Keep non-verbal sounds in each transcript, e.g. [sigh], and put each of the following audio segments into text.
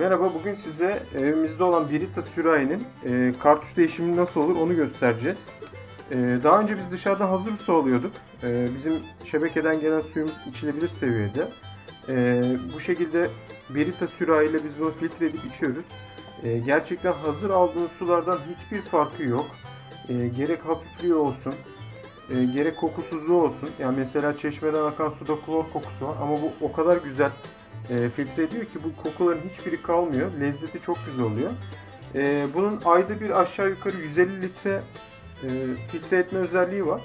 Merhaba, bugün size evimizde olan Brita sürahinin e, kartuş değişimi nasıl olur onu göstereceğiz. E, daha önce biz dışarıdan hazır su alıyorduk. E, bizim şebekeden gelen suyumuz içilebilir seviyede. E, bu şekilde Brita sürahiyle biz bunu filtre edip içiyoruz. E, gerçekten hazır aldığınız sulardan hiçbir farkı yok. E, gerek hafifliği olsun, e, gerek kokusuzluğu olsun. Yani mesela çeşmeden akan suda klor kokusu var ama bu o kadar güzel e, filtre ediyor ki bu kokuların hiçbiri kalmıyor. Lezzeti çok güzel oluyor. E, bunun ayda bir aşağı yukarı 150 litre e, filtre etme özelliği var.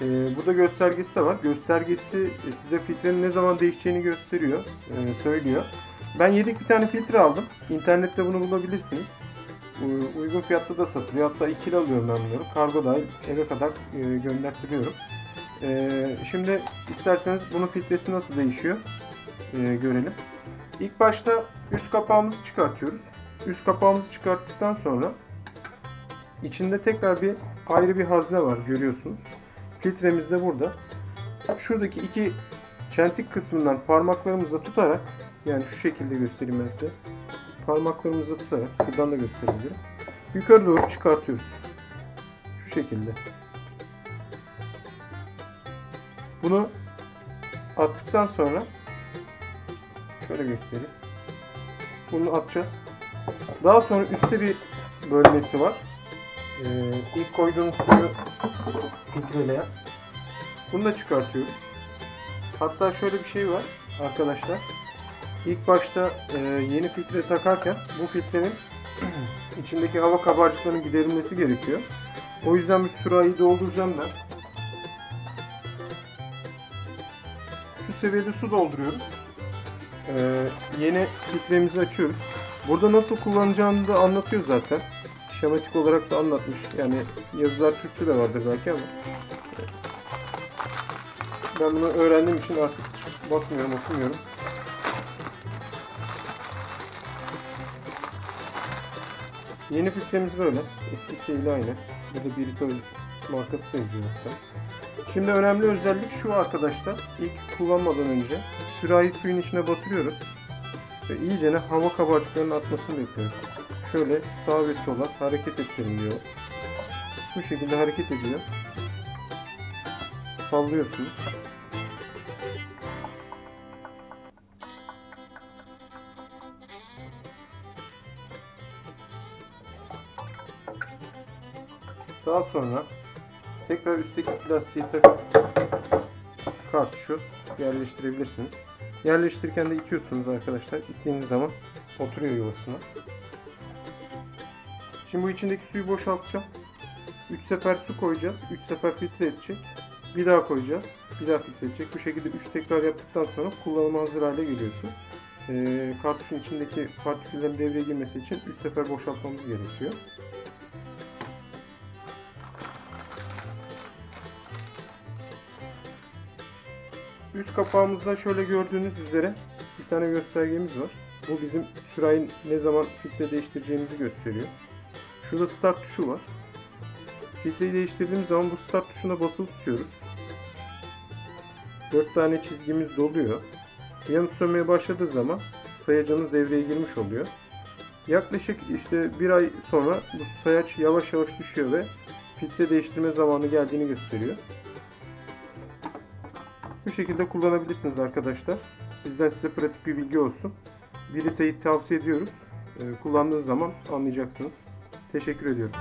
E, burada göstergesi de var. Göstergesi e, size filtrenin ne zaman değişeceğini gösteriyor, e, söylüyor. Ben yedek bir tane filtre aldım. İnternette bunu bulabilirsiniz. U- Uygun fiyatta da satılıyor. Hatta ikili alıyorum ben bunları. Kargo dahil eve kadar e, göndertiriyorum. E, şimdi isterseniz bunun filtresi nasıl değişiyor e, görelim. İlk başta üst kapağımızı çıkartıyoruz. Üst kapağımızı çıkarttıktan sonra içinde tekrar bir ayrı bir hazne var görüyorsunuz. Filtremiz de burada. Şuradaki iki çentik kısmından parmaklarımızla tutarak yani şu şekilde göstereyim ben size. Parmaklarımızla tutarak buradan da gösterebilirim. Yukarı doğru çıkartıyoruz. Şu şekilde. Bunu attıktan sonra Şöyle göstereyim. Bunu atacağız. Daha sonra üstte bir bölmesi var. Ee, ilk koyduğumuz suyu filtreleyen. Bunu da çıkartıyoruz. Hatta şöyle bir şey var arkadaşlar. İlk başta e, yeni filtre takarken bu filtrenin [clears throat] içindeki hava kabarcıklarının giderilmesi gerekiyor. O yüzden bir sürahi dolduracağım ben. Şu seviyede su dolduruyoruz. Ee, yeni filtremizi açıyoruz. Burada nasıl kullanacağını da anlatıyor zaten. Şematik olarak da anlatmış. Yani yazılar Türkçe de vardır belki ama. Ben bunu öğrendiğim için artık bakmıyorum, okumuyorum. Yeni filtremiz böyle. Eskisiyle aynı. Burada Brito markası da yazıyor hatta. Şimdi önemli özellik şu arkadaşlar. İlk kullanmadan önce sürahi suyun içine batırıyoruz. Ve iyicene hava kabarcıklarının atmasını bekliyoruz. Şöyle sağ ve sola hareket ettirin diyor. Bu şekilde hareket ediyor. Sallıyorsunuz. Daha sonra tekrar üstteki plastiği takıp kartuşu yerleştirebilirsiniz. Yerleştirirken de itiyorsunuz arkadaşlar. İttiğiniz zaman oturuyor yuvasına. Şimdi bu içindeki suyu boşaltacağım. 3 sefer su koyacağız. 3 sefer filtre edecek. Bir daha koyacağız. Bir daha filtre edecek. Bu şekilde 3 tekrar yaptıktan sonra kullanıma hazır hale geliyorsun. Ee, kartuşun içindeki partiküllerin devreye girmesi için 3 sefer boşaltmamız gerekiyor. Üst kapağımızda şöyle gördüğünüz üzere bir tane göstergemiz var. Bu bizim sürahinin ne zaman filtre değiştireceğimizi gösteriyor. Şurada start tuşu var. Filtreyi değiştirdiğimiz zaman bu start tuşuna basılı tutuyoruz. 4 tane çizgimiz doluyor. Yanıp sönmeye başladığı zaman sayacımız devreye girmiş oluyor. Yaklaşık işte bir ay sonra bu sayaç yavaş yavaş düşüyor ve filtre değiştirme zamanı geldiğini gösteriyor. Şekilde kullanabilirsiniz arkadaşlar. Bizden size pratik bir bilgi olsun. Birita'yı tavsiye ediyoruz. Ee, kullandığınız zaman anlayacaksınız. Teşekkür ediyorum.